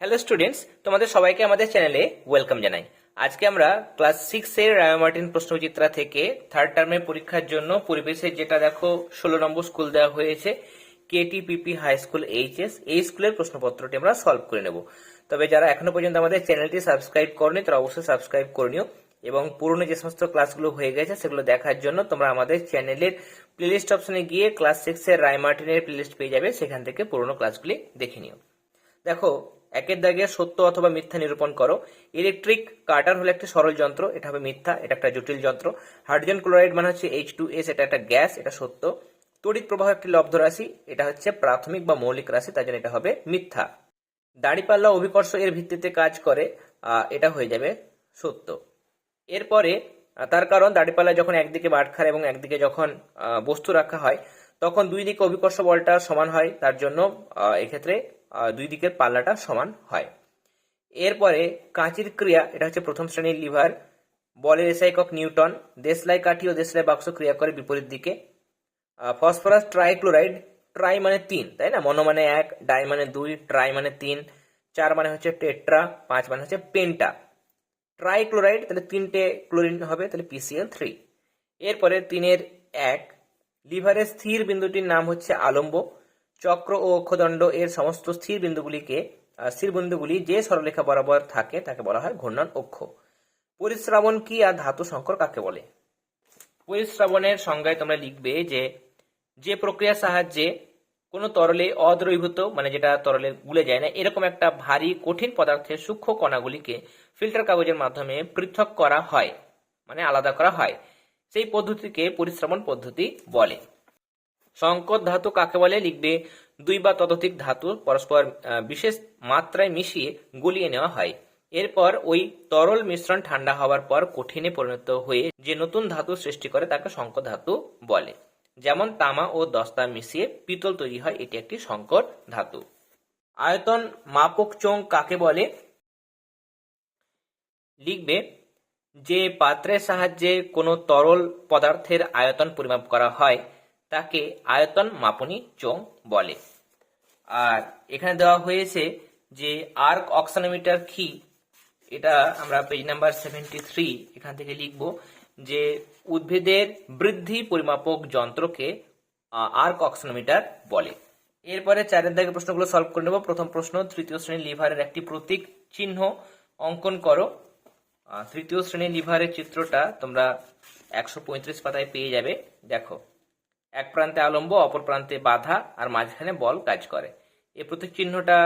Hello students তোমাদের সবাইকে আমাদের চ্যানেলে ওয়েলকাম জানাই। আজকে আমরা ক্লাস সিক্স এর রায়োমার্টিন প্রশ্নচিত্রা থেকে থার্ড টার্মের পরীক্ষার জন্য পরিবেশে যেটা দেখো ষোলো নম্বর স্কুল দেওয়া হয়েছে কেটিপিপি হাই স্কুল এইচএস এই স্কুলের প্রশ্নপত্রটি আমরা সলভ করে নেব। তবে যারা এখনও পর্যন্ত আমাদের চ্যানেলটি সাবস্ক্রাইব করনি, তারা অবশ্যই সাবস্ক্রাইব করে নিও এবং পুরনো যে সমস্ত ক্লাসগুলো হয়ে গেছে, সেগুলো দেখার জন্য তোমরা আমাদের চ্যানেলের প্লেলিস্ট অপশনে গিয়ে ক্লাস সিক্স এর রায়মার্টিনের প্লেলিস্ট পেয়ে যাবে, সেখান থেকে পুরনো ক্লাসগুলি দেখে নিও। দেখো একের দাগে সত্য অথবা মিথ্যা নিরূপণ করো। ইলেকট্রিক কাটার হলো একটা সরল যন্ত্র, এটা হবে মিথ্যা, এটা একটা জটিল যন্ত্র। হাইড্রোজেন ক্লোরাইড মানে হচ্ছে এইচ টু এস এটা একটা গ্যাস, এটা সত্য। তড়িৎ প্রবাহ একটি লব্ধ রাশি, এটা হচ্ছে প্রাথমিক বা মৌলিক রাশি, তার জন্য এটা হবে মিথ্যা। দাড়িপাল্লা অভিকর্ষ এর ভিত্তিতে কাজ করে এটা হয়ে যাবে সত্য। এরপরে তার কারণ দাড়িপাল্লা যখন একদিকে বাটখার এবং একদিকে যখন বস্তু রাখা হয় তখন দুই দিকে অভিকর্ষ বলটা সমান হয়, তার জন্য এক্ষেত্রে দুই দিকের পাল্লাটা সমান হয়। এরপরে কাঁচির ক্রিয়া, এটা হচ্ছে প্রথম শ্রেণির লিভার, বলের এসআই একক নিউটন, দেশলাই কাঠি ও দেশলাই বাক্স ক্রিয়া করে বিপরীত দিকে। ফসফরাস ট্রাইক্লোরাইড, ট্রাই মানে তিন, তাই না? মনো মানে এক, ডাই মানে দুই, ট্রাই মানে তিন, চার মানে হচ্ছে টেট্রা, পাঁচ মানে হচ্ছে পেন্টা। ট্রাইক্লোরাইড, তাহলে তিনটে ক্লোরিন হবে, তাহলে পিসিএল থ্রি এরপরে তিনের এক লিভারের স্থির বিন্দুটির নাম হচ্ছে আলম্ব চক্র ও অক্ষদণ্ড। এর সমস্ত স্থির বিন্দুগুলিকে স্থির বিন্দুগুলি যে সরলরেখা বরাবর থাকে, তাকে বলা হয় ঘূর্ণন অক্ষ। পরিশ্রাবণ কি আর ধাতু সংকর কাকে বলে? পরিশ্রাবণের সংজ্ঞায় তোমরা লিখবে যে যে প্রক্রিয়ার সাহায্যে কোনো তরলে অদ্রবীভূত মানে যেটা তরলে গুলে যায় না, এরকম একটা ভারী কঠিন পদার্থের সূক্ষ্ম কণাগুলিকে ফিল্টার কাগজের মাধ্যমে পৃথক করা হয় মানে আলাদা করা হয়। সেই পদ্ধতিকে পরিশ্রমণ পদ্ধতি বলে। সংকট ধাতু কাকে বলে? লিখবে, দুই বা ততোধিক ধাতু পরস্পর বিশেষ মাত্রায় মিশিয়ে গলিয়ে নেওয়া হয়। এরপর ওই তরল মিশ্রণ ঠান্ডা হওয়ার পর কঠিনে পরিণত হয়ে যে নতুন ধাতু সৃষ্টি করে তাকে সংকর ধাতু বলে। যেমন তামা ও দস্তা মিশিয়ে পিতল তৈরি হয়, এটি একটি সংকর ধাতু। আয়তন মাপক চোং কাকে বলে? লিখবে যে পাত্রের সাহায্যে কোনো তরল পদার্থের আয়তন পরিমাপ করা হয়, তাকে আয়তন মাপনী চোং বলে। আর এখানে দেওয়া হয়েছে যে আর্ক অক্সানোমিটার কি, এটা আমরা পেজ নাম্বার সেভেন্টি থ্রি এখান থেকে লিখব যে উদ্ভিদের বৃদ্ধি পরিমাপক যন্ত্রকে আর্ক অক্সানোমিটার বলে। এরপরে চারের দাগে প্রশ্নগুলো সলভ করে নেব। প্রথম প্রশ্ন, তৃতীয় শ্রেণির লিভারের একটি প্রতীক চিহ্ন অঙ্কন করো। তৃতীয় শ্রেণির লিভারের চিত্রটা তোমরা একশো পঁয়ত্রিশ পাতায় পেয়ে যাবে। দেখো, এক প্রান্তে আলম্ব, অপর প্রান্তে বাধা, আর মাঝখানে বল কাজ করে। এই প্রতীক চিহ্নটা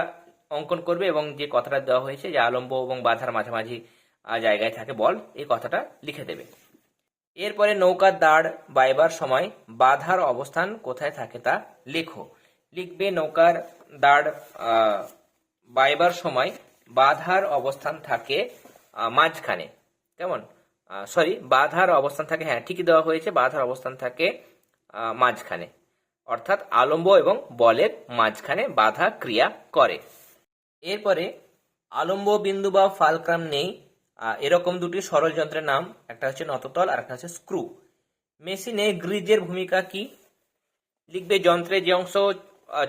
অঙ্কন করবে এবং যে কথাটা দেওয়া হয়েছে যে আলম্ব এবং বাধার মাঝামাঝি জায়গায় থাকে বল, এই কথাটা লিখে দেবে। এরপরে নৌকার দাঁড়, বাইবার সময়, বাধার অবস্থান কোথায় থাকে তা লেখো। লিখবে নৌকার, দাঁড় বাইবার সময়, বাধার অবস্থান থাকে মাঝখানে। কেমন? সরি বাধার অবস্থান থাকে হ্যাঁ ঠিকই দেওয়া হয়েছে, বাধার অবস্থান থাকে মাঝখানে। অর্থাৎ আলম্ব এবং বলের মাঝখানে বাধা ক্রিয়া করে। এরপরে আলম্ব বিন্দু বা ফালক্রাম নেই এরকম দুটি সরল যন্ত্রের নাম, একটা হচ্ছে নততল আর একটা হচ্ছে স্ক্রু। মেশিনে গ্রিজের ভূমিকা কি? লিখবে যন্ত্রের যে অংশ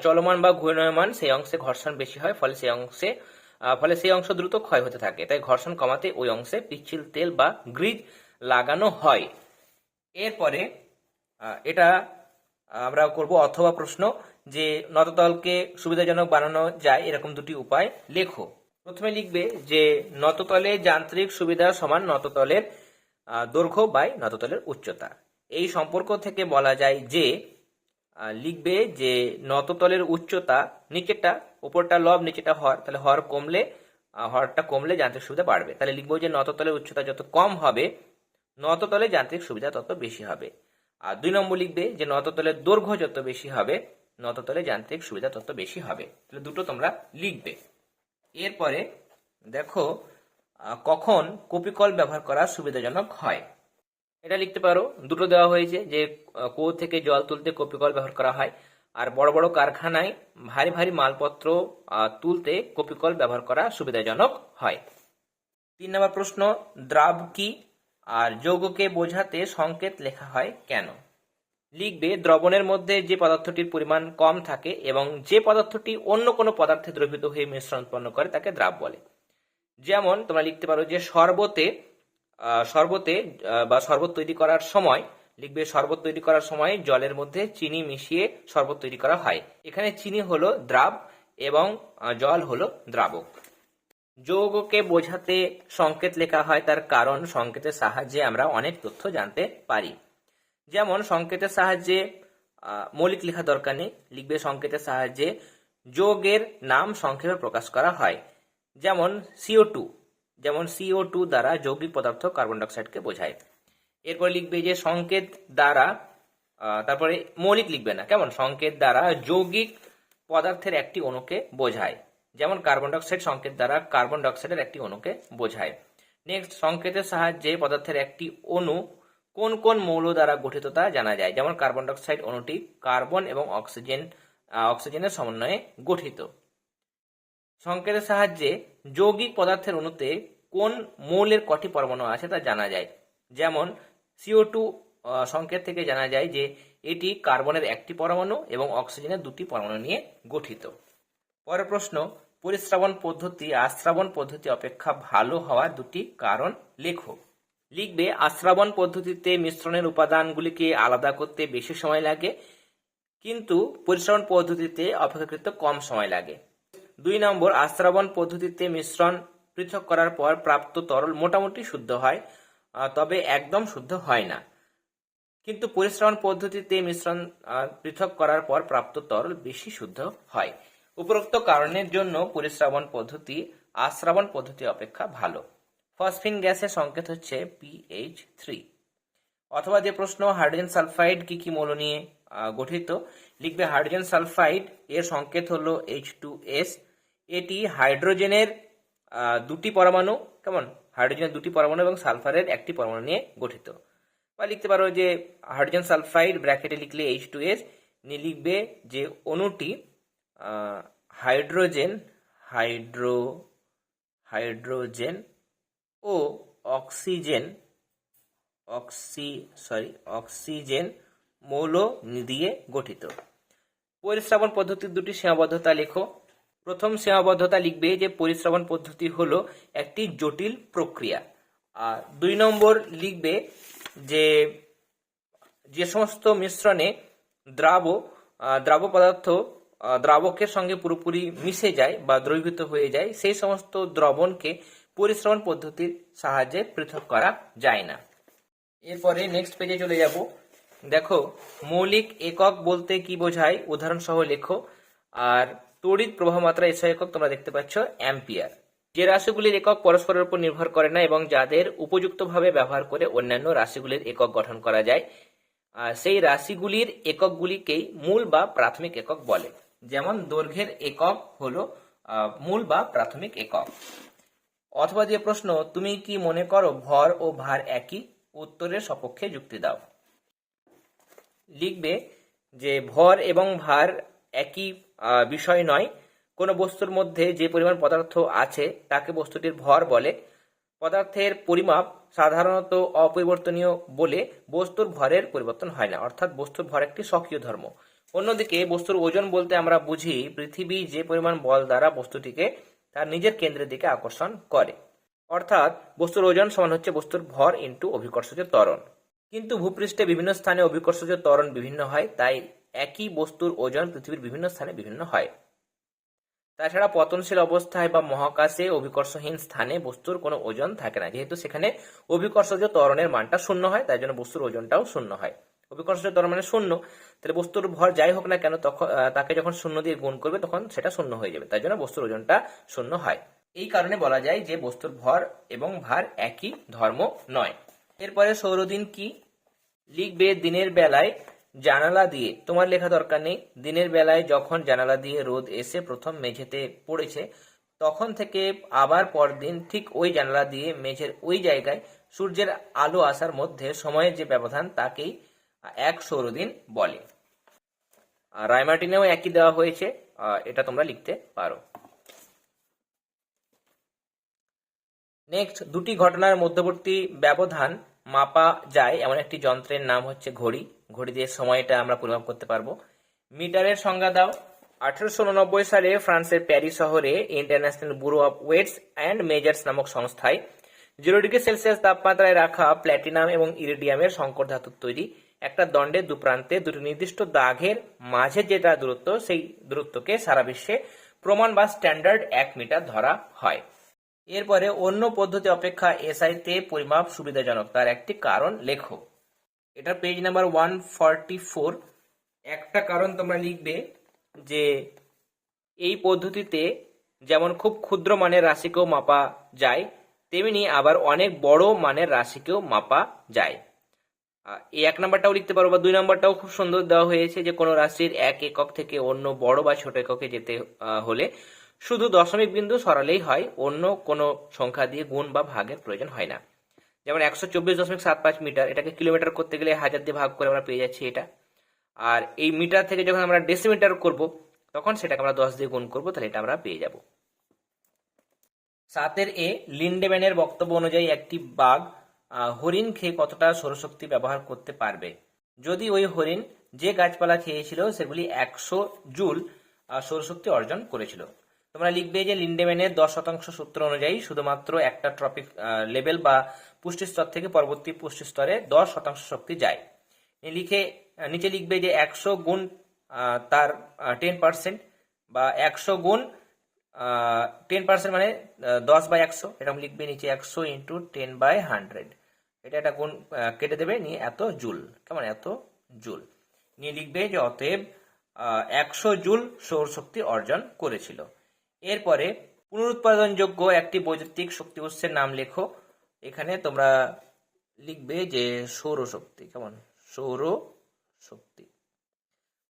চলমান বা ঘূর্ণায়মান, সেই অংশে ঘর্ষণ বেশি হয়, ফলে সেই অংশে ফলে সেই অংশ দ্রুত ক্ষয় হতে থাকে। তাই ঘর্ষণ কমাতে ওই অংশে পিচ্ছিল তেল বা গ্রিজ লাগানো হয়। এরপরে এটা আমরা করব অথবা প্রশ্ন যে নততলকে সুবিধাজনক বানানো যায় এরকম দুটি উপায়। লেখো। প্রথমে লিখবে যে নততলে যান্ত্রিক সুবিধা সমান নততলের দৈর্ঘ্য বাই নততলের উচ্চতা। এই সম্পর্ক থেকে বলা যায় যে লিখবে যে নততলের উচ্চতা নিচেরটা, উপরটা লব নিচেটা হর, তাহলে হর কমলে হরটা কমলে যান্ত্রিক সুবিধা বাড়বে। তাহলে লিখব যে নততলের উচ্চতা যত কম হবে, নততলে যান্ত্রিক সুবিধা তত বেশি হবে। আর দুই নম্বর লিখবে যে নততলের দৈর্ঘ্য যত বেশি হবে, নততলে যান্ত্রিক সুবিধা তত বেশি হবে। তাহলে দুটো তোমরা লিখবে। এরপরে দেখো কখন কপিকল ব্যবহার করা সুবিধাজনক হয়। এটা লিখতে পারো। দুটো দেওয়া হয়েছে যে কুয়ো থেকে জল তুলতে কপিকল ব্যবহার করা হয়। আর বড় বড় কারখানায় ভারী ভারী মালপত্র তুলতে কপিকল ব্যবহার করা সুবিধাজনক হয়। তিন নম্বর প্রশ্ন, দ্রাব কি? আর যৌগকে বোঝাতে সংকেত লেখা হয় কেন? লিখবে, দ্রবণের মধ্যে যে পদার্থটির পরিমাণ কম থাকে এবং যে পদার্থটি অন্য কোনো পদার্থে দ্রবীভূত হয়ে মিশ্রণ উৎপন্ন করে, তাকে দ্রাব বলে। যেমন তোমরা লিখতে পারো যে, শরবতে শরবতে বা শরবত তৈরি করার সময়, লিখবে শরবত তৈরি করার সময় জলের মধ্যে চিনি মিশিয়ে শরবত তৈরি করা হয়। এখানে চিনি হলো দ্রাব এবং জল হলো দ্রাবক। যৌগকে বোঝাতে সংকেত লেখা হয়, তার কারণ সংকেতের সাহায্যে আমরা অনেক তথ্য জানতে পারি। যেমন, সংকেতের সাহায্যে মৌলিক লেখা দরকার নেই, লিখবে সংকেতের সাহায্যে যোগের নাম সংক্ষেপে প্রকাশ করা হয়। যেমন সিও টু যেমন সিও টু দ্বারা যৌগিক পদার্থ কার্বন ডাইঅক্সাইডকে বোঝায়। এরপর লিখবে যে সংকেত দ্বারা তারপরে মৌলিক লিখবে না, কেমন? সংকেত দ্বারা যৌগিক পদার্থের একটি অণুকে বোঝায়। যেমন কার্বন ডাইঅক্সাইড সংকেত দ্বারা কার্বন ডাইঅক্সাইডের একটি অণুকে বোঝায়। নেক্সট সংকেতের সাহায্যে পদার্থের একটি অণু কোন কোন মৌল দ্বারা গঠিত তা জানা যায়। যেমন কার্বন ডাইঅক্সাইড অণুটি কার্বন এবং অক্সিজেন অক্সিজেনের সমন্বয়ে গঠিত। সংকেতের সাহায্যে যৌগিক পদার্থের অণুতে কোন মৌলের কটি পরমাণু আছে তা জানা যায়। যেমন সিও টু সংকেত থেকে জানা যায় যে এটি কার্বনের একটি পরমাণু এবং অক্সিজেনের দুটি পরমাণু নিয়ে গঠিত। পরের প্রশ্ন পরিশ্রাবণ পদ্ধতি আশ্রাবণ পদ্ধতি অপেক্ষা ভালো হওয়ার দুটি কারণ লেখো। লিখবে আশ্রাবণ পদ্ধতিতে মিশ্রণের উপাদানগুলিকে আলাদা করতে বেশি সময় লাগে, কিন্তু পরিশ্রবণ পদ্ধতিতে অপেক্ষাকৃত কম সময় লাগে। দুই নম্বর, আশ্রাবণ পদ্ধতিতে মিশ্রণ পৃথক করার পর প্রাপ্ত তরল মোটামুটি শুদ্ধ হয় তবে একদম শুদ্ধ হয় না। কিন্তু পরিশ্রবণ পদ্ধতিতে মিশ্রণ পৃথক করার পর প্রাপ্ত তরল বেশি শুদ্ধ হয়। উপরোক্ত কারণের জন্য পরিশ্রাবণ পদ্ধতি, আশ্রাবণ পদ্ধতি অপেক্ষা ভালো। ফসফিন গ্যাসের সংকেত হচ্ছে পিএইচ থ্রি। অথবা যে প্রশ্ন, হাইড্রোজেন সালফাইড কি কি মৌল নিয়ে গঠিত, লিখবে হাইড্রোজেন সালফাইড, এর সংকেত হলো এইচ টু এস এটি হাইড্রোজেনের দুটি পরমাণু, কেমন? হাইড্রোজেনের দুটি পরমাণু এবং সালফারের একটি পরমাণু নিয়ে গঠিত। বা লিখতে পারো যে হাইড্রোজেন সালফাইড ব্র্যাকেটে লিখলে এইচ টু এস নিয়ে লিখবে যে অণুটি হাইড্রোজেন, হাইড্রো, হাইড্রোজেন ও অক্সিজেন, অক্সি, সরি, অক্সিজেন মৌল দিয়ে গঠিত। পরিস্রাবণ পদ্ধতির দুটি সীমাবদ্ধতা লেখো। প্রথম সীমাবদ্ধতা লিখবে যে পরিশ্রাবণ পদ্ধতি হলো একটি জটিল প্রক্রিয়া। আর দুই নম্বর লিখবে যে যে সমস্ত মিশ্রণে দ্রাব দ্রাব পদার্থ দ্রাবকের সঙ্গে পুরোপুরি মিশে যায় বা দ্রবীভূত হয়ে যায়, সেই সমস্ত দ্রবণকে পরিশ্রবণ পদ্ধতির সাহায্যে পৃথক করা যায় না। এরপরে নেক্সট পেজে চলে যাব। দেখো, মৌলিক একক বলতে কি বোঝায়? উদাহরণ সহ লেখো। আর তড়িৎ প্রবাহ মাত্রা এসব একক তোমরা দেখতে পাচ্ছ, অ্যাম্পিয়ার। যে রাশিগুলির একক পরস্পরের উপর নির্ভর করে না এবং যাদের উপযুক্তভাবে ব্যবহার করে অন্যান্য রাশিগুলির একক গঠন করা যায় সেই রাশিগুলির এককগুলিকেই মূল বা প্রাথমিক একক বলে। যেমন দৈর্ঘ্যের একক হলো মূল বা প্রাথমিক একক। অথবা যে প্রশ্ন, তুমি কি মনে করো ভর ও ভার একই? উত্তরের সপক্ষে যুক্তি দাও। লিখবে যে ভর এবং ভার একই বিষয় নয়। কোনো বস্তুর মধ্যে যে পরিমাণ পদার্থ আছে, তাকে বস্তুটির ভর বলে। পদার্থের পরিমাপ সাধারণত অপরিবর্তনীয় বলে বস্তুর ভরের পরিবর্তন হয় না, অর্থাৎ বস্তুর ভর একটি স্বকীয় ধর্ম। অন্যদিকে, বস্তুর ওজন বলতে আমরা বুঝি পৃথিবী যে পরিমাণ বল দ্বারা বস্তুটিকে তার নিজের কেন্দ্রের দিকে আকর্ষণ করে। অর্থাৎ, বস্তুর ওজন সমান হচ্ছে বস্তুর ভর ইন্টু অভিকর্ষজ ত্বরণ। কিন্তু ভূপৃষ্ঠে বিভিন্ন স্থানে অভিকর্ষজ ত্বরণ বিভিন্ন হয়, তাই একই বস্তুর ওজন পৃথিবীর বিভিন্ন স্থানে বিভিন্ন হয়। তাছাড়া পতনশীল অবস্থায় বা মহাকাশে অভিকর্ষহীন স্থানে বস্তুর কোনো ওজন থাকে না। যেহেতু সেখানে অভিকর্ষজ ত্বরণের মানটা শূন্য হয়, তাই জন্য বস্তুর ওজনটাও শূন্য হয়। অভিকর্ষজ ত্বরণ মানে শূন্য। তাহলে বস্তুর ভর যাই হোক না কেন, তখন তাকে যখন শূন্য দিয়ে গুণ করবে, তখন সেটা শূন্য হয়ে যাবে। তাই জন্য বস্তুর ওজনটা শূন্য হয়। এই কারণে বলা যায় যে বস্তুর ভর এবং ভার একই ধর্ম নয়। এরপরে সৌরদিন কি? লিখবে দিনের বেলায় জানালা দিয়ে। তোমার লেখা দরকার নেই। দিনের বেলায় যখন জানালা দিয়ে রোদ এসে প্রথম মেঝেতে পড়েছে, তখন থেকে আবার পরদিন ঠিক ওই জানালা দিয়ে মেঝের ওই জায়গায় সূর্যের আলো আসার মধ্যে সময়ের যে ব্যবধান, তাকেই এক সৌরদিন বলে। রায়মার্টিনেও একই দেওয়া হয়েছে। এটা তোমরা লিখতে পারো। নেক্সট দুটি ঘটনার মধ্যবর্তী ব্যবধান মাপা যায়। এমন একটি যন্ত্রের নাম হচ্ছে ঘড়ি। ঘড়ি দিয়ে সময়টা আমরা পরিমাপ করতে পারব। মিটারের সংজ্ঞা দাও। আঠারোশো উননব্বই সালে ফ্রান্সের প্যারিস শহরে international bureau of weights and measures নামক সংস্থায় জিরো ডিগ্রি সেলসিয়াস তাপমাত্রায় রাখা প্ল্যাটিনাম এবং ইরিডিয়ামের সংকর ধাতুর তৈরি। একটা দণ্ডের দু প্রান্তে দুটি নির্দিষ্ট দাগের মাঝে যেটা দূরত্ব, সেই দূরত্বকে সারা বিশ্বে প্রমাণ বা স্ট্যান্ডার্ড এক মিটার ধরা হয়। এরপরে অন্য পদ্ধতি অপেক্ষা এসআইতে পরিমাপ সুবিধাজনক, তার একটি কারণ লেখো। এটা page number one forty four একটা কারণ তোমরা লিখবে যে এই পদ্ধতিতে যেমন খুব ক্ষুদ্র মানের রাশিকেও মাপা যায়, তেমনি আবার অনেক বড় মানের রাশিকেও মাপা যায়। এই এক নাম্বারটাও লিখতে পারো বা দুই নাম্বারটাও খুব সুন্দর দেওয়া হয়েছে যে কোনো রাশির এক একক থেকে অন্য বড় বা ছোট এককে যেতে হলে শুধু দশমিক বিন্দু সরালেই হয়, অন্য কোনো সংখ্যা দিয়ে গুণ বা ভাগের প্রয়োজন হয় না। যেমন একশো চব্বিশ দশমিক সাত পাঁচ মিটার, এটাকে কিলোমিটার করতে গেলে হাজার দিয়ে ভাগ করে আমরা পেয়ে যাচ্ছি এটা। আর এই মিটার থেকে যখন আমরা ডেসিমিটার করব, তখন সেটাকে আমরা দশ দিয়ে গুণ করব, তাহলে এটা আমরা পেয়ে যাব। সাতের এ লিন্ডেম্যানের বক্তব্য অনুযায়ী একটি বাঘ হরিণ খেয়ে কতটা সৌরশক্তি ব্যবহার করতে পারবে? যদি ওই হরিণ যে গাছপালা খেয়েছিল, সেগুলি একশো জুল সৌরশক্তি অর্জন করেছিল। তোমরা লিখবে যে লিন্ডেম্যানের দশ শতাংশ সূত্র অনুযায়ী শুধুমাত্র একটা ট্রপিক লেভেল বা পুষ্টি স্তর থেকে পরবর্তী পুষ্টি স্তরে দশ শতাংশ শক্তি যায়। লিখে নিচে লিখবে যে একশো গুণ তার টেন পার্সেন্ট বা একশো গুণ টেন পার্সেন্ট মানে দশ বাই একশো। এরকম লিখবে নিচে একশো ইন্টু টেন বাই হান্ড্রেড। এটা একটা গুণ কেটে দেবে নিয়ে এত জুল। কেমন? এত জুল। নিয়ে লিখবে যে অতএব একশো জুল সৌরশক্তি অর্জন করেছিল। এরপরে পুনরুৎপাদনযোগ্য একটি বৈদ্যুতিক শক্তি উৎসের নাম লেখো। এখানে তোমরা লিখবে যে সৌরশক্তি কেমন? সৌর শক্তি।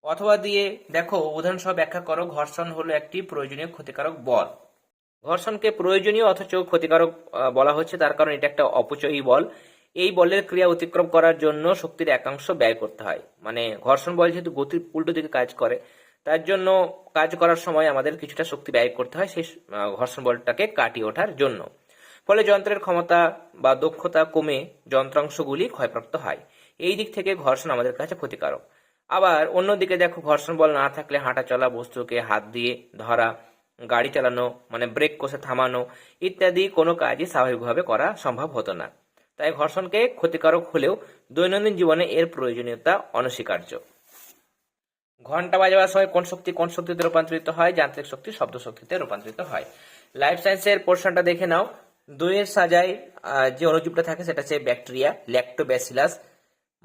অথবা দিয়ে দেখো উদাহরণসহ ব্যাখ্যা করো, ঘর্ষণ হলো একটি প্রয়োজনীয় ক্ষতিকারক বল। ঘর্ষণকে প্রয়োজনীয় অথচ ক্ষতিকারক বলা হচ্ছে, তার কারণ এটা একটা অপচয়ী বল। এই বলের ক্রিয়া অতিক্রম করার জন্য শক্তির একাংশ ব্যয় করতে হয়। মানে ঘর্ষণ বল যেহেতু গতির উল্টো দিকে কাজ করে তার জন্য কাজ করার সময় আমাদের কিছুটা শক্তি ব্যয় করতে হয় সেই ঘর্ষণ বলটাকে কাটিয়ে ওঠার জন্য। ফলে যন্ত্রের ক্ষমতা বা দক্ষতা কমে যন্ত্রাংশগুলি ক্ষয়প্রাপ্ত হয়। এই দিক থেকে ঘর্ষণ আমাদের কাছে ক্ষতিকারক। আবার অন্যদিকে দেখো, ঘর্ষণ বল না থাকলে হাঁটা চলা বস্তুকে হাত দিয়ে ধরা, গাড়ি চালানো মানে ব্রেক কষে থামানো ইত্যাদি কোনো কাজই স্বাভাবিকভাবে করা সম্ভব হতো না। তাই ঘর্ষণকে ক্ষতিকারক হলেও দৈনন্দিন জীবনে এর প্রয়োজনীয়তা অনস্বীকার্য। ঘণ্টা বাজাবার সময় কোন শক্তি, কোন শক্তিতে রূপান্তরিত হয়? যান্ত্রিক শক্তি, শব্দ শক্তিতে রূপান্তরিত হয়। লাইফ সায়েন্সের পোর্শনটা দেখে নাও। দইয়ের সাজায় যে অনুজীবটা থাকে, সেটা হচ্ছে ব্যাকটেরিয়া ল্যাক্টোব্যাসিলাস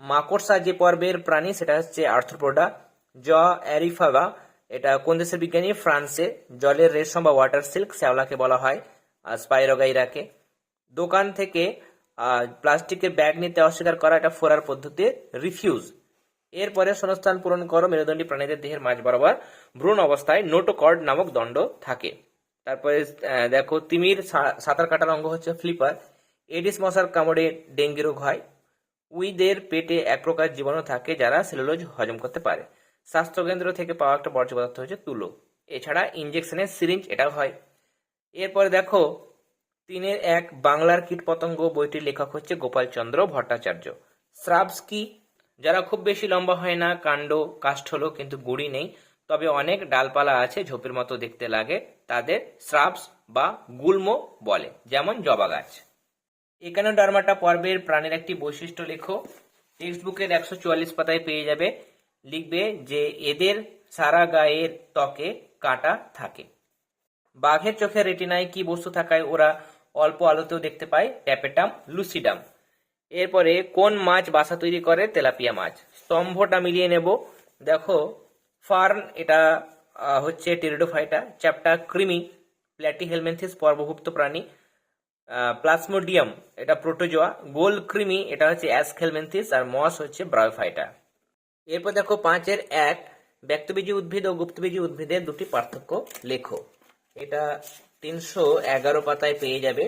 মাকড়সা যে পর্বের প্রাণী, সেটা হচ্ছে আর্থ্রোপোডা জ অ্যারিফাবা এটা কোন দেশের বিজ্ঞানী? ফ্রান্সে। জলের রেশম বা ওয়াটার সিল্ক শ্যাওলাকে বলা হয় স্পাইরোগাইরাকে দোকান থেকে প্লাস্টিকের ব্যাগ নিতে অস্বীকার করা এটা ফোরার পদ্ধতি রিফিউজ এরপরে শূন্যস্থান পূরণ করো, মেরুদণ্ডী প্রাণীদের দেহের মাঝ বরাবর। ভ্রূণ অবস্থায় নোটোকর্ড নামক দণ্ড থাকে। তারপরে দেখো, তিমির সাঁতার কাটার অঙ্গ হচ্ছে ফ্লিপার। এডিস মশার কামড়ে ডেঙ্গি রোগ হয়। উইদের পেটে এক প্রকার জীবাণু থাকে যারা সেলুলোজ হজম করতে পারে। স্বাস্থ্যকেন্দ্র থেকে পাওয়া একটা বর্জ্য পদার্থ হচ্ছে তুলো। এছাড়া ইঞ্জেকশনের সিরিঞ্জ এটাও হয়। এরপরে দেখো, তিনের এক বাংলার কীটপতঙ্গ বইটির লেখক হচ্ছে গোপালচন্দ্র ভট্টাচার্য। শ্রাবস কি যারা খুব বেশি লম্বা হয় না, কাণ্ড, কাষ্ঠ হলো কিন্তু গুড়ি নেই, তবে অনেক ডালপালা আছে ঝোপের মতো দেখতে লাগে, তাদের শ্রাবস বা গুল্ম বলে, যেমন জবা গাছ। এখানে ডার্মাটা পর্বের প্রাণীর একটি বৈশিষ্ট্য লেখো। টেক্সট বুকের একশো চুয়াল্লিশ পাতায় পেয়ে যাবে। লিখবে যে এদের সারা গায়ের ত্বকে কাঁটা থাকে। বাঘের চোখের রেটিনায় কি বস্তু থাকায় ওরা অল্প আলোতেও দেখতে পায়, ট্যাপেটাম, লুসিডাম। এরপরে কোন মাছ বাসা তৈরি করে? তেলাপিয়া মাছ। স্তম্ভটা মিলিয়ে নেব। দেখো, ফার্ন এটা হচ্ছে টেরিডোফাইটা, চ্যাপ্টা ক্রিমি প্ল্যাটিহেলমেন্থিস পর্বভুক্ত প্রাণী প্লাসমোডিয়াম, এটা প্রোটোজোয়া, গোল ক্রিমি এটা হচ্ছে অ্যাসখেলমেন্থিস আর মস হচ্ছে ব্রায়োফাইটা। এরপর দেখো পাঁচের এক, ব্যক্তবীজী উদ্ভিদ ও গুপ্তবীজী উদ্ভিদের দুটি পার্থক্য লেখো। এটা তিনশো এগারো পাতায় পেয়ে যাবে।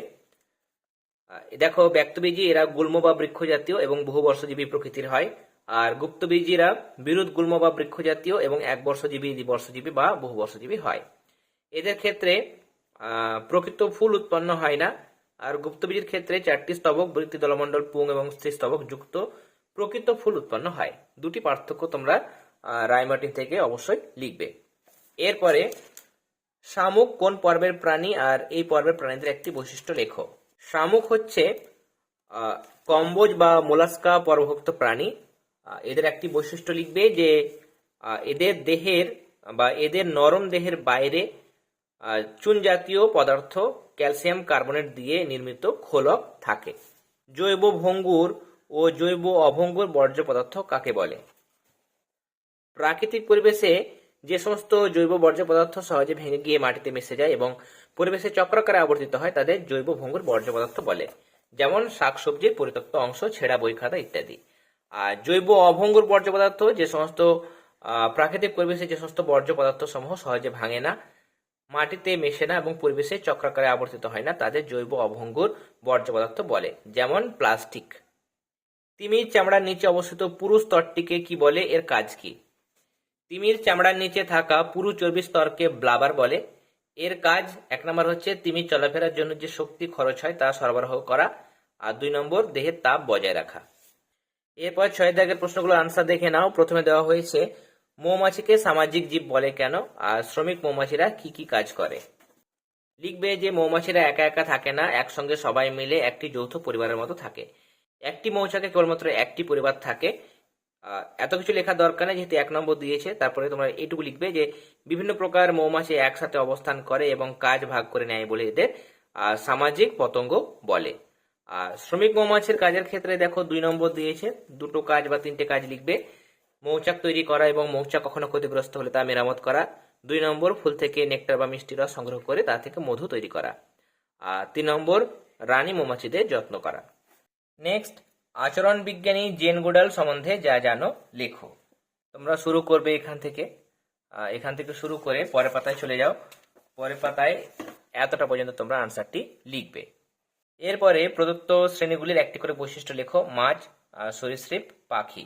দেখো ব্যক্তবীজী এরা গুল্ম বা বৃক্ষ জাতীয় এবং বহু বর্ষজীবী প্রকৃতির হয়। আর গুপ্তবীজীরা বিরোধ গুল্ম বা বৃক্ষ জাতীয় এবং এক বর্ষজীবী দ্বিবর্ষজীবী বা বহু বর্ষজীবী হয়। এদের ক্ষেত্রে প্রকৃত ফুল উৎপন্ন হয় না। আর গুপ্তবীজের ক্ষেত্রে চারটি স্তবক বৃত্তি দলমণ্ডল পুং এবং স্থির স্তবক যুক্ত প্রকৃত ফুল উৎপন্ন হয়। দুটি পার্থক্য তোমরা আহ, রায়মার্টিন থেকে অবশ্যই লিখবে। এরপরে শামুক কোন পর্বের প্রাণী? আর এই পর্বের প্রাণীদের একটি বৈশিষ্ট্য লেখো। শামুক হচ্ছে কম্বোজ বা মোলাস্কা পর্বভুক্ত প্রাণী। এদের একটি বৈশিষ্ট্য লিখবে যে এদের দেহের বা এদের নরম দেহের বাইরে চুন জাতীয় পদার্থ ক্যালসিয়াম কার্বনেট দিয়ে নির্মিত খোলক থাকে। জৈব ভঙ্গুর ও জৈব অভঙ্গুর বর্জ্য পদার্থ কাকে বলে? প্রাকৃতিক পরিবেশে যে সমস্ত জৈব বর্জ্য পদার্থ সহজে ভেঙে গিয়ে মাটিতে মিশে যায় এবং পরিবেশে চক্রাকারে আবর্তিত হয় তাদের জৈব ভঙ্গুর বর্জ্য পদার্থ বলে। যেমন শাকসবজির পরিত্যক্ত অংশ, ছেঁড়া বই খাতা ইত্যাদি। আর জৈব অভঙ্গুর বর্জ্য পদার্থ যে সমস্ত প্রাকৃতিক পরিবেশে যে সমস্ত বর্জ্য পদার্থ সমূহ সহজে ভাঙে না, মাটিতে মেশে না এবং পরিবেশে চক্রাকারে আবর্তিত হয় না, তাদের জৈব অভঙ্গুর বর্জ্য পদার্থ বলে, যেমন প্লাস্টিক। তিমির চামড়ার নিচে অবস্থিত পুরু স্তরটিকে কি বলে? এর কাজ কি? তিমির চামড়ার নিচে থাকা পুরু চর্বি স্তরকে ব্লাবার বলে। এর কাজ এক নম্বর হচ্ছে তিমি চলাফেরার জন্য যে শক্তি খরচ হয় তা সরবরাহ করা। আর দুই নম্বর, দেহের তাপ বজায় রাখা। এরপর ছয় দাগের প্রশ্নগুলো আনসার দেখে নাও। প্রথমে দেওয়া হয়েছে, মৌমাছিকে সামাজিক জীব বলে কেন? আর শ্রমিক মৌমাছিরা কি কি কাজ করে? লিখবে যে মৌমাছিরা একা একা থাকে না, একসঙ্গে সবাই মিলে একটি যৌথ পরিবারের মতো থাকে। একটি মৌচাকে কেবলমাত্র একটি পরিবার থাকে। এত কিছু লেখা দরকার নেই, যেহেতু এক নম্বর দিয়েছে, তারপরে তোমরা এইটুকু লিখবে যে বিভিন্ন প্রকার মৌমাছি একসাথে অবস্থান করে এবং কাজ ভাগ করে নেয় বলে এদের সামাজিক পতঙ্গ বলে। আর শ্রমিক মৌমাছির কাজের ক্ষেত্রে দেখো দুই নম্বর দিয়েছে, দুটো কাজ বা তিনটে কাজ লিখবে। মৌচাক তৈরি করা এবং মৌচাক কখনো ক্ষতিগ্রস্ত হলে তা মেরামত করা। দুই নম্বর ফুল থেকে নেকটার বা মিষ্টি রস সংগ্রহ করে তা থেকে মধু তৈরি করা। আর তিন নম্বর রানী মৌমাছিদের যত্ন করা। নেক্সট আচরণ বিজ্ঞানী জেন গোডাল সম্বন্ধে যা জানো, লেখো। তোমরা শুরু করবে এখান থেকে। এখান থেকে শুরু করে পরের পাতায় চলে যাও। পরের পাতায় এতটা পর্যন্ত তোমরা আনসারটি লিখবে। এরপরে প্রদত্ত শ্রেণীগুলির একটি করে বৈশিষ্ট্য লেখো, মাছ সরীসৃপ, পাখি।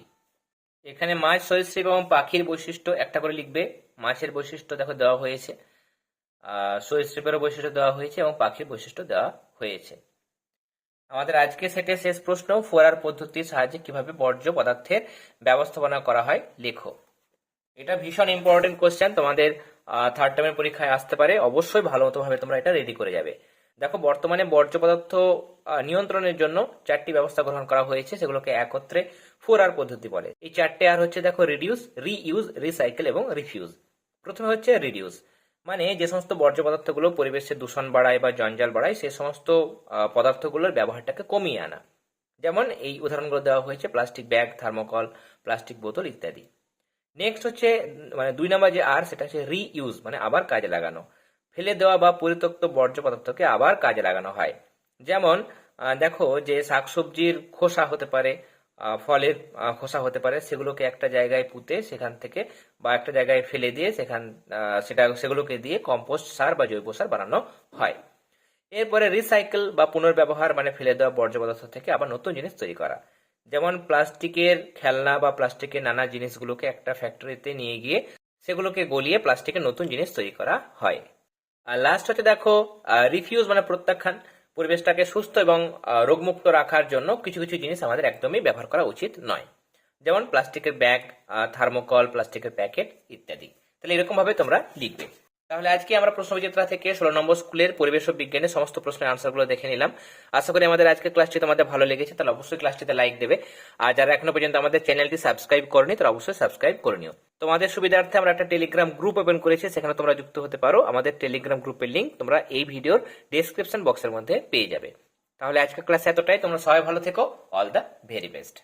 এখানে মাছ, সরীসৃপ এবং পাখির বৈশিষ্ট্য একটা করে লিখবে। মাছের বৈশিষ্ট্য দেখো দেওয়া হয়েছে। সরীসৃপেরও বৈশিষ্ট্য দেওয়া হয়েছে এবং পাখির বৈশিষ্ট্য দেওয়া হয়েছে। আমাদের আজকে সেটে শেষ প্রশ্ন, ফোরার পদ্ধতির সাহায্যে কীভাবে বর্জ্য পদার্থের ব্যবস্থাপনা করা হয়, লেখো। এটা ভীষণ ইম্পর্টেন্ট কোশ্চেন তোমাদের থার্ড টার্মের পরীক্ষায় আসতে পারে। অবশ্যই ভালো মতো ভাবে তোমরা এটা রেডি করে যাবে। দেখো, বর্তমানে বর্জ্য পদার্থ নিয়ন্ত্রণের জন্য চারটি ব্যবস্থা গ্রহণ করা হয়েছে, সেগুলোকে একত্রে ফোর আর পদ্ধতি বলে। এই চারটে আর হচ্ছে, দেখো রিডিউস রিইউজ রিসাইকেল এবং রিফিউজ প্রথমে হচ্ছে রিডিউস মানে যে সমস্ত বর্জ্য পদার্থগুলো পরিবেশে দূষণ বাড়ায় বা জঞ্জাল বাড়ায়, সে সমস্ত পদার্থগুলোর ব্যবহারটাকে কমিয়ে আনা। যেমন এই উদাহরণগুলো দেওয়া হয়েছে, প্লাস্টিক ব্যাগ, থার্মোকল, প্লাস্টিক বোতল ইত্যাদি। নেক্সট হচ্ছে মানে দুই নম্বর যে আর সেটা হচ্ছে রিইউজ মানে আবার কাজে লাগানো। ফেলে দেওয়া বা পরিত্যক্ত বর্জ্য পদার্থকে আবার কাজে লাগানো হয়। যেমন দেখো যে শাকসবজির খোসা হতে পারে ফলের খোসা হতে পারে। সেগুলোকে একটা জায়গায় পুঁতে সেখান থেকে বা একটা জায়গায় ফেলে দিয়ে সেখান সেটা, সেগুলোকে দিয়ে কম্পোস্ট সার বা জৈব সার বানানো হয়। এরপরে রিসাইকেল বা পুনর্ব্যবহার মানে ফেলে দেওয়া বর্জ্য পদার্থ থেকে আবার নতুন জিনিস তৈরি করা। যেমন প্লাস্টিকের খেলনা বা প্লাস্টিকের নানা জিনিসগুলোকে একটা ফ্যাক্টরিতে নিয়ে গিয়ে সেগুলোকে গলিয়ে প্লাস্টিকের নতুন জিনিস তৈরি করা হয়। আর লাস্ট হচ্ছে দেখো রিফিউজ মানে প্রত্যাখ্যান। পরিবেশটাকে সুস্থ এবং রোগমুক্ত রাখার জন্য কিছু কিছু জিনিস আমাদের একদমই ব্যবহার করা উচিত নয়। যেমন প্লাস্টিকের ব্যাগ থার্মোকল, প্লাস্টিকের প্যাকেট ইত্যাদি। তাহলে এরকমভাবে তোমরা লিখবে। তাহলে আজকে আমরা প্রশ্ন প্রশ্নবিচিত্রা থেকে ষোলো নম্বর স্কুলের পরিবেশ বিজ্ঞানের সমস্ত প্রশ্নের আনসারগুলো দেখে নিলাম। আশা করি আমাদের আজকের ক্লাসটি তোমাদের ভালো লেগেছে, তাহলে অবশ্যই ক্লাসটিতে লাইক দেবে। আর যারা এখনও পর্যন্ত আমাদের চ্যানেলটি সাবস্ক্রাইব করনি, তারা অবশ্যই সাবস্ক্রাইব করে নিও। তোমাদের সুবিধার্থে আমরা একটা টেলিগ্রাম গ্রুপ ওপেন করেছি, সেখানে তোমরা যুক্ত হতে পারো। আমাদের টেলিগ্রাম গ্রুপের লিঙ্ক তোমরা এই ভিডিওর ডেসক্রিপশন বক্সের মধ্যে পেয়ে যাবে। তাহলে আজকের ক্লাস এতটাই, তোমরা সবাই ভালো থেকো। All the very best